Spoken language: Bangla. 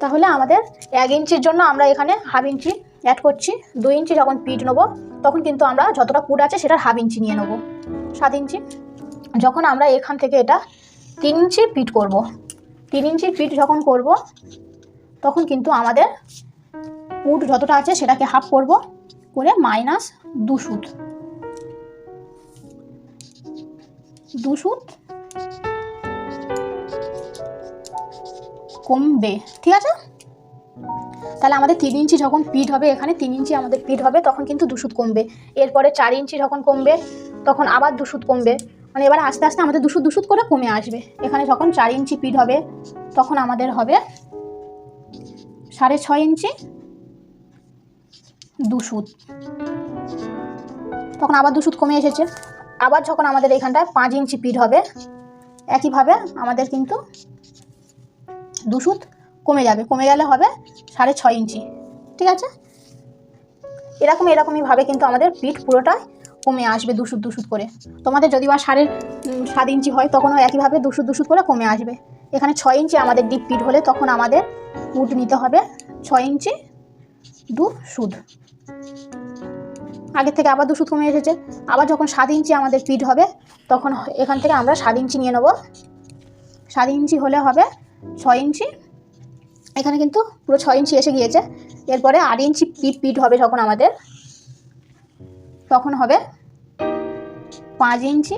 তাহলে আমাদের এক ইঞ্চির জন্য আমরা এখানে হাফ ইঞ্চি অ্যাড করছি। দুই ইঞ্চি যখন পিট নেব, তখন কিন্তু আমরা যতটা পুট আছে সেটার হাফ ইঞ্চি নিয়ে নেব। সাত ইঞ্চি। যখন আমরা এখান থেকে এটা তিন ইঞ্চি পিট করব। তিন ইঞ্চি পিট যখন করব, তখন কিন্তু আমাদের পুট যতটা আছে সেটাকে হাফ করব করে মাইনাস দু সুত। দু সুত কমবে, ঠিক আছে? তাহলে আমাদের তিন ইঞ্চি যখন পিট হবে, এখানে তিন ইঞ্চি আমাদের পিট হবে, তখন কিন্তু দুশুদ কমবে। এরপরে চার ইঞ্চি যখন কমবে, তখন আবার দুশুদ কমবে। মানে এবার আস্তে আস্তে আমাদের দুশুদ দুশুদ করে কমে আসবে। এখানে যখন চার ইঞ্চি পিট হবে, তখন আমাদের হবে সাড়ে ছয় ইঞ্চি দুশুদ তখন আবার দুশুদ কমে এসেছে। আবার যখন আমাদের এখানটায় পাঁচ ইঞ্চি পিট হবে, একইভাবে আমাদের কিন্তু দুশুদ কমে যাবে, কমে গেলে হবে সাড়ে ছয় ইঞ্চি, ঠিক আছে? এরকম এরকমইভাবে কিন্তু আমাদের পিঠ পুরোটাই কমে আসবে দুশুদ দুশুদ করে। তোমাদের যদি বা সাড়ে সাত ইঞ্চি হয়, তখনও একইভাবে দুশুদ দুশুদ করে কমে আসবে। এখানে ছয় ইঞ্চি আমাদের ডিপ পিঠ হলে তখন আমাদের পুট নিতে হবে ছয় ইঞ্চি দু সুদ আগের থেকে আবার দুশুদ কমে এসেছে। আবার যখন সাত ইঞ্চি আমাদের পিঠ হবে, তখন এখান থেকে আমরা সাত ইঞ্চি নিয়ে নেব। সাত ইঞ্চি হলে হবে ছয় ইঞ্চি। এখানে কিন্তু পুরো ছয় ইঞ্চি এসে গিয়েছে। এরপরে আট ইঞ্চি পিট পিট হবে যখন আমাদের। তখন হবে পাঁচ ইঞ্চি।